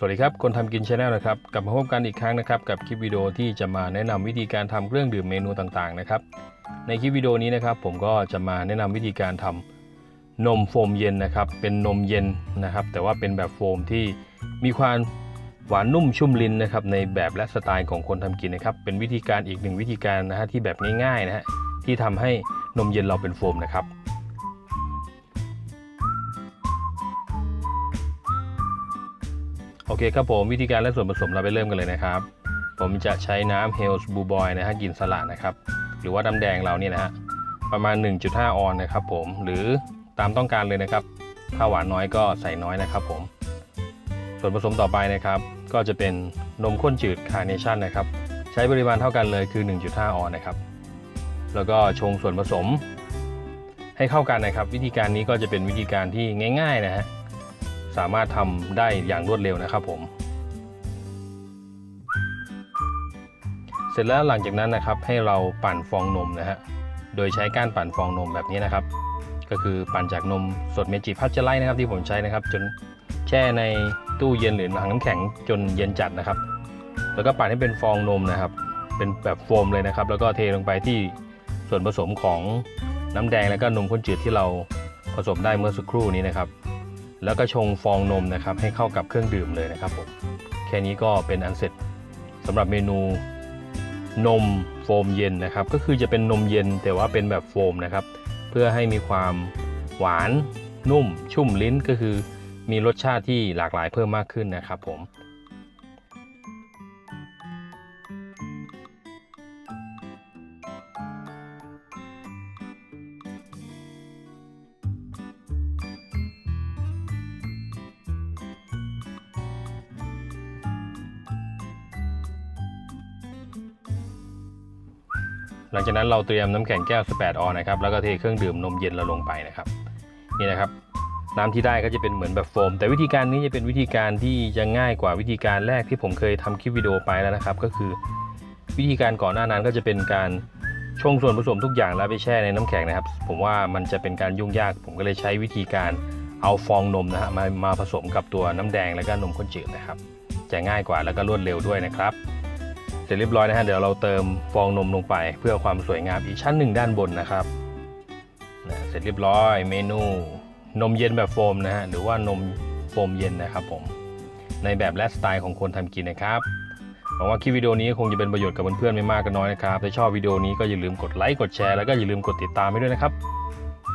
สวัสดีครับ คนทำกินชาแนลนะครับ กลับมาพบกันอีกครั้งนะครับ กับคลิปวิดีโอที่จะมาแนะนำวิธีการทำเครื่องดื่มเมนูต่างๆนะครับ ในคลิปวิดีโอนี้นะครับ ผมก็จะมาแนะนำวิธีการทำนมโฟมเย็นนะครับ เป็นนมเย็นนะครับ แต่ว่าเป็นแบบโฟมที่มีความหวานนุ่มชุ่มลิ้นนะครับ ในแบบและสไตล์ของคนทำกินนะครับ เป็นวิธีการอีกหนึ่งวิธีการนะฮะที่แบบง่ายๆนะฮะที่ทำให้นมเย็นเราเป็นโฟมนะครับ โอเคครับผมวิธีการและส่วนผสมเราไปเริ่มกันเลยนะครับ ผมจะใช้น้ำ Hell's Blue Boy นะฮะกินสลัดนะครับ หรือว่าน้ำแดงเราเนี่ยนะฮะประมาณ 1.5 ออนนะครับผมหรือตามต้องการเลยนะครับ ถ้าหวานน้อยก็ใส่น้อยนะครับผม ส่วนผสมต่อไปนะครับ ก็จะเป็นนมข้นจืดคาร์เนชั่นนะครับ ใช้ปริมาณเท่ากันเลยคือ 1.5 ออนนะครับ แล้วก็ชงส่วนผสมให้เข้ากันนะครับ วิธีการนี้ก็จะเป็นวิธีการที่ง่าย ๆ นะฮะ สามารถทำได้อย่างรวดเร็วนะครับผม เสร็จแล้วหลังจากนั้นนะครับให้เราปั่นฟองนมนะฮะโดยใช้ก้านปั่นฟองนมแบบนี้นะครับ ก็คือปั่นจากนมสดเมจิพัชจอร์ไลนะครับที่ผมใช้นะครับ จนแช่ในตู้เย็นหรือถังน้ำแข็งจนเย็นจัดนะครับ แล้วก็ปั่นให้เป็นฟองนมนะครับ เป็นแบบโฟมเลยนะครับ แล้วก็เทลงไปที่ส่วนผสมของน้ำแดงแล้วก็นมข้นจืดที่เราผสมได้เมื่อสักครู่นี้นะครับ แล้วก็ชงฟองนมนะครับให้เข้ากับเครื่องดื่มเลยนะครับผมแค่นี้ก็เป็นอันเสร็จสำหรับเมนูนมโฟมเย็นนะครับ ก็คือจะเป็นนมเย็นแต่ว่าเป็นแบบโฟมนะครับ เพื่อให้มีความหวานนุ่ม ชุ่มลิ้นก็คือมีรสชาติที่หลากหลายเพิ่มมากขึ้นนะครับผม หลังจากนั้นเราเตรียมน้ำแข็งแก้ว 18 ออนนะครับ แล้วก็เทเครื่องดื่มนมเย็นเราลงไปนะครับ นี่นะครับ น้ำที่ได้ก็จะเป็นเหมือนแบบโฟม แต่วิธีการนี้จะเป็นวิธีการที่จะง่ายกว่าวิธีการแรกที่ผมเคยทำคลิปวิดีโอไปแล้วนะครับ ก็คือวิธีการก่อนหน้านั้นก็จะเป็นการชงส่วนผสมทุกอย่างแล้วไปแช่ในน้ำแข็งนะครับ ผมว่ามันจะเป็นการยุ่งยาก ผมก็เลยใช้วิธีการเอาฟองนมนะฮะมามาผสมกับตัวน้ำแดงแล้วก็นมข้นจืดนะครับ จะง่ายกว่าแล้วก็รวดเร็วด้วยนะครับ เสร็จเรียบร้อยนะฮะเดี๋ยวเราเติมฟองนมลงไป เพื่อความสวยงามอีกชั้นหนึ่งด้านบนนะครับนะเสร็จเรียบร้อยเมนู นมเย็นแบบโฟมนะฮะหรือว่านมโฟมเย็นนะครับผมในแบบและสไตล์ของคนทำกินนะครับหวังว่าคลิปวิดีโอนี้คงจะเป็นประโยชน์กับเพื่อนๆไม่มากก็น้อยนะครับถ้าชอบวิดีโอนี้ก็อย่าลืมกดไลค์กดแชร์แล้วก็อย่าลืมกดติดตามให้ด้วยนะครับ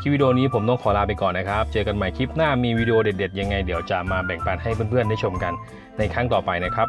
คลิปวิดีโอนี้ผมต้องขอลาไปก่อนนะครับ เจอกันใหม่คลิปหน้ามีวิดีโอเด็ดๆ ยังไงเดี๋ยวจะมาแบ่งปันให้เพื่อนๆได้ชมกันในครั้งต่อไปนะครับ